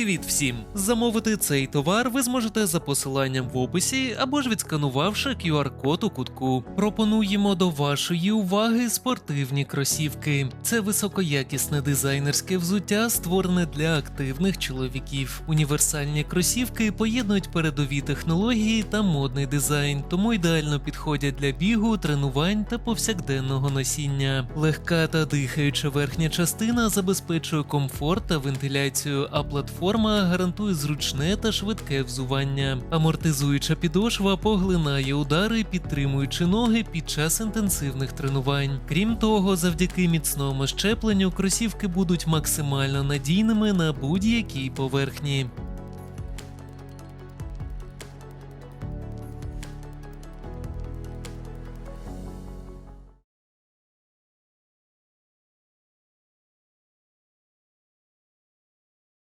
Привіт всім! Замовити цей товар ви зможете за посиланням в описі або ж відсканувавши QR-код у кутку. Пропонуємо до вашої уваги спортивні кросівки. Це високоякісне дизайнерське взуття, створене для активних чоловіків. Універсальні кросівки поєднують передові технології та модний дизайн, тому ідеально підходять для бігу, тренувань та повсякденного носіння. Легка та дихаюча верхня частина забезпечує комфорт та вентиляцію, а платформа гарантує зручне та швидке взування. Амортизуюча підошва поглинає удари, підтримуючи ноги під час інтенсивних тренувань. Крім того, завдяки міцному щепленню кросівки будуть максимально надійними на будь-якій поверхні.